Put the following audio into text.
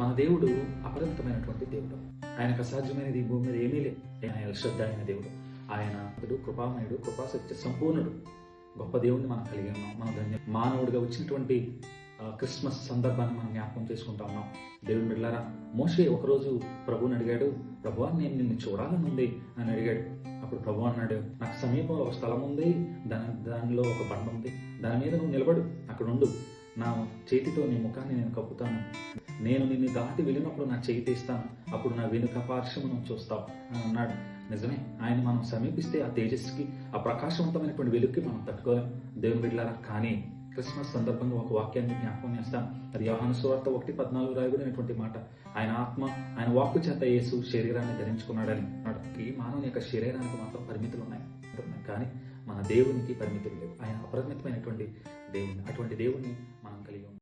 మన దేవుడు అపరంతమైనటువంటి దేవుడు. ఆయనకు అసాధ్యమైనది ఈ భూమి మీద ఏమీ లేదు. ఆయన శ్రద్ధ అయిన దేవుడు. ఆయన అతడు కృపామయుడు కృపాశక్తి సంపూర్ణుడు. గొప్ప దేవుడిని మనం కలిగి ఉన్నాం. మన ధన్య మానవుడిగా వచ్చినటువంటి క్రిస్మస్ సందర్భాన్ని మనం జ్ఞాపకం చేసుకుంటా ఉన్నాం. దేవుని బిడ్డారా మోషే ఒకరోజు ప్రభువుని అడిగాడు ప్రభువా నేను నిన్ను చూడాలని ఉంది అని అడిగాడు. అప్పుడు ప్రభు అన్నాడు నాకు సమీపంలో ఒక స్థలం ఉంది. దాని దానిలో ఒక బండ ఉంది. దాని మీద నువ్వు నిలబడు. అక్కడ ఉండు. నా చేతితో నీ ముఖాన్ని నేను కప్పుతాను. నేను నిన్ను దాటి వెళ్ళినప్పుడు నా చేయి తీస్తాను. అప్పుడు నా వెనుక పార్శ్వమును చూస్తావు అని అన్నాడు. నిజమే ఆయన మనం సమీపిస్తే ఆ తేజస్సుకి ఆ ప్రకాశవంతమైనటువంటి వెలుగుకి మనం తట్టుకోలేం. దేవుని బిడ్డలారా కానీ క్రిస్మస్ సందర్భంగా ఒక వాక్యాన్ని జ్ఞాపకం చేస్తాం అది యోహాను సువార్త ఒకటి పద్నాలుగు రాయబడినటువంటి మాట. ఆయన ఆత్మ ఆయన వాక్కు చేత యేసు శరీరాన్ని ధరించుకున్నాడని అన్నాడు. ఈ మానవుని యొక్క శరీరానికి మాత్రం పరిమితులు ఉన్నాయి. ఉన్నాయి. కానీ మన దేవునికి పరిమితులు లేవు. ఆయన అపరిమితమైనటువంటి దేవుని అటువంటి దేవుణ్ణి మనం కలిగి ఉన్నాం